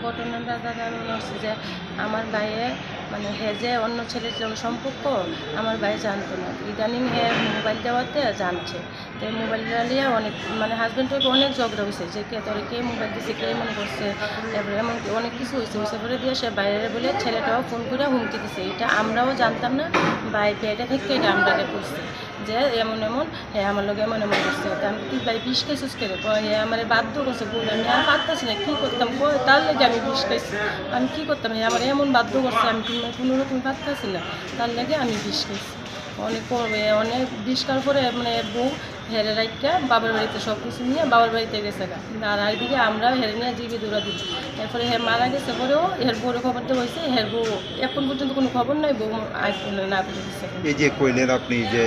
ঘটনাটা দাদা মনে হচ্ছে যে আমার ভাইয়ে মানে হে যে অন্য ছেলের সম্পর্ক, আমার ভাই জানতো না। ইদানিং হে মোবাইল দেওয়াতে জানছে। তো মোবাইলটা নিয়ে অনেক মানে হাজব্যান্ড ওয়াইফ অনেক ঝগড়া হয়েছে যে কে তোর কে মোবাইল দিছে কে মনে করছে। তারপরে এমন কি অনেক কিছু হয়েছে হয়েছে পরে দিয়ে সে বাইরে বলে ছেলেটাও ফোন করে হুমকি দিছে। এটা আমরাও জানতাম না ভাই পেটে থেকে এটা আমরা করছে। যে এমন এমন হ্যাঁ আমার লোক এমন এমন করছে। আমি তুই ভাই বিষ খাইছিস কয়, হ্যাঁ আমার বাধ্য করছে বলে আমি আর পারতাছি না কী করতাম? তার লেগে আমি বিষ খাইছি। আমি কী করতাম? আমার এমন বাধ্য করছে আমি কোনো রকম পারতাছি না। তার লেগে আমি বিষ খাইছি। অনেক অনেক বিষ খাওয়ার পরে মানে বউ হেরে রাইকা বাবার বাড়িতে সব কিছু নিয়ে বাবার বাড়িতে গেছে গা। আর একদিকে আমরা হেরে নিয়ে জিবি দৌড়া দিই এরপরে হে মারা গেছে পরেও হের বউর খবর দেওয়া হয়েছে হের বউ এখন পর্যন্ত কোনো খবর নাই বউ না করে দিচ্ছে এই যে কইলেন আপনি যে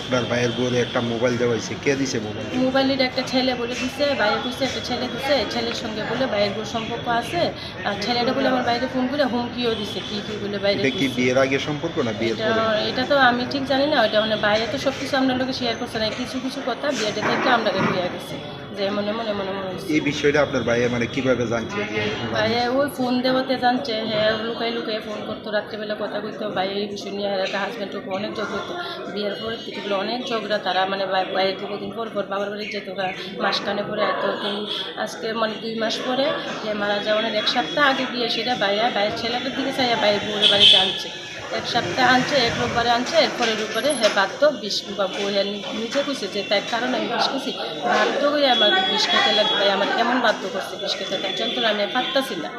আপনার ভাইয়ের বউরে একটা মোবাইল দেওয়া হয়েছে কে দিছে মোবাইল? মোবাইলের একটা ছেলে বলে দিছে বাইরে দিছে একটা ছেলে দিছে ছেলের সঙ্গে বলে বাইরের বউ সম্পর্ক আছে। আর ছেলেটা বলে আমার বাইরে ফোন করে হুমকিও দিছে কি কি বলে বাইরে কি বিয়ের আগে সম্পর্ক না বিয়ের এটা পরে? এটা তো আমি ঠিক জানি না ওইটা মানে বাইরে তো সব কিছু আপনার লোকে শেয়ার করছে না কিছু কিছু কথা বিয়েটা থেকে আমরা হইয়া গেছে। যে এমন এমন এমন এমন এই বিষয়টা আপনার ভাইয়ে মানে কীভাবে জানছে? যে বাইরে ওই ফোন দেওয়াতে জানছে হ্যাঁ লুকাই লুকাই ফোন করতো রাত্রেবেলা কথা কইতো বাইরে এই বিষয় নিয়ে একটা হাজব্যান্ড ওকে অনেক ঝগড়া হতো বিয়ের পর বলে অনেক ঝগড়া তারা মানে বাই- বাইরে দুদিন পর পর বাবার বাড়ি যেত গা মাসখানে পরে এত দিন আজকে মানে দুই মাস পরে যে মারা যাওয়ার এক সপ্তাহ আগে গিয়ে সেটা বাইরে বাইরের ছেলেটার দিকে চাইয়া বাইরে বউরের বাড়িতে আনছে। এক সপ্তাহ আনছে এক রোববারে আনছে এরপরে রোববারে হ্যাঁ বাধ্য বিষ বা বউ হ্যাঁ নিজে কইছে যে তার কারণে আমি বিষ খেয়েছি বাধ্য করে আমার বিষ খেতে লাগবে আমার কেমন বাধ্য করছে বিষ খেতে তার যন্ত্রণা আমি পারতাছি না।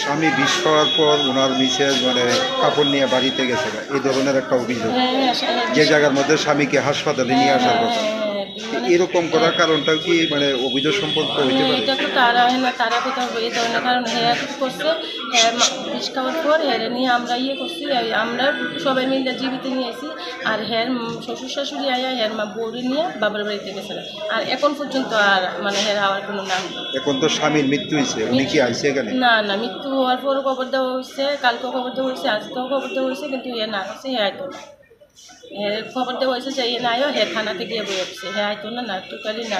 স্বামী বিষ খাওয়ার পর ওনার মিসেস মানে কাপড় নিয়ে বাড়িতে গেছে এই ধরনের একটা অভিযোগ। হ্যাঁ হ্যাঁ হ্যাঁ, যে জায়গার মধ্যে স্বামীকে হাসপাতালে নিয়ে আসার হ্যাঁ, কথা। হ্যাঁ, হ্যাঁ, এরকম করার কারণটা কি মানে অভিযোগ সম্পর্ক হইতে হ্যাঁ, পারে? এটা তো তারা হয় না তারা কোথাও এই ধরনের কারণ হেয়া কি করছে। হ্যাঁ বিষ খাওয়ার পর হেরে নিয়ে আমরা ইয়ে করছি আমরা সবাই মিলে জীবিত নিয়ে আসি আর হ্যার শ্বশুর শাশুড়ি আয়া হ্যার মা বউরি নিয়ে বাবার বাড়িতে গেছে আর এখন পর্যন্ত আর মানে হের হওয়ার কোনো নাম এখন তো স্বামীর মৃত্যু হয়েছে উনি কি আইছে এখানে? না না মৃত্যু হওয়ার পরও খবর দেওয়া হয়েছে কালকেও খবর দেওয়া হয়েছে আজকেও খবর দেওয়া হয়েছে কিন্তু এ না হচ্ছে হে খবর দেওয়া হয়েছে যে এ না আয়ো হে থানাতে গিয়ে বই আসছে হে আইতো না না টোটালি না।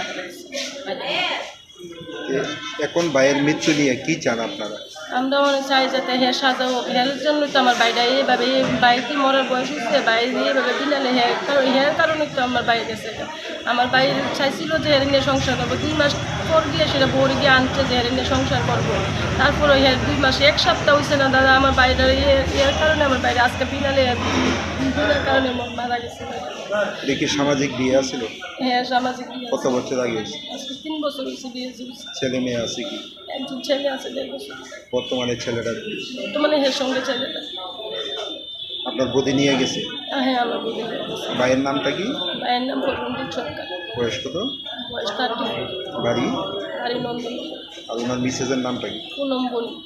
এখন ভাইয়ের মৃত্যু নিয়ে কি চান আপনারা? আমরা মনে চাই যাতে হে সাজাও হের জন্য তো আমার বাইরে এইভাবে এই বাইকে মরার বয়স হচ্ছে বাইরে এইভাবে হে হের কারণে তো আমার বাইরে গেছে। আমার বাইরে চাইছিল যে হের নিয়ে সংসার করব। দুই মাস পর গিয়ে সেটা ভোর গিয়ে আনছে যে হের নিয়ে সংসার করব। তারপর ওই হের দুই মাস এক সপ্তাহ হয়েছে না দাদা আমার বাইরে ইয়ের কারণে আমার বাইরে আজকে বিনালে বিনার কারণে মারা গেছে। দেখি সামাজিক বিয়ে আছিল? হ্যাঁ সামাজিক বিয়ে কত বছর আগে হয়েছে? আজকে তিন বছর হয়েছে বিয়ে ছেলে মেয়ে আছে কি? একজন ছেলে আছে দেড় বছর। বর্তমানে ছেলেটা? বর্তমানে হের সঙ্গে ছেলেটা। আপনার বদি নিয়ে গেছে? হ্যাঁ আমার বুঝে গেছে। ভাইয়ের নামটা কি? মায়ের নাম পরমজিৎ সরকার বয়স কত? বয়স থার্টি বাড়ি? আর ওনার মিসেসের নামটা কি? পুনম বণিক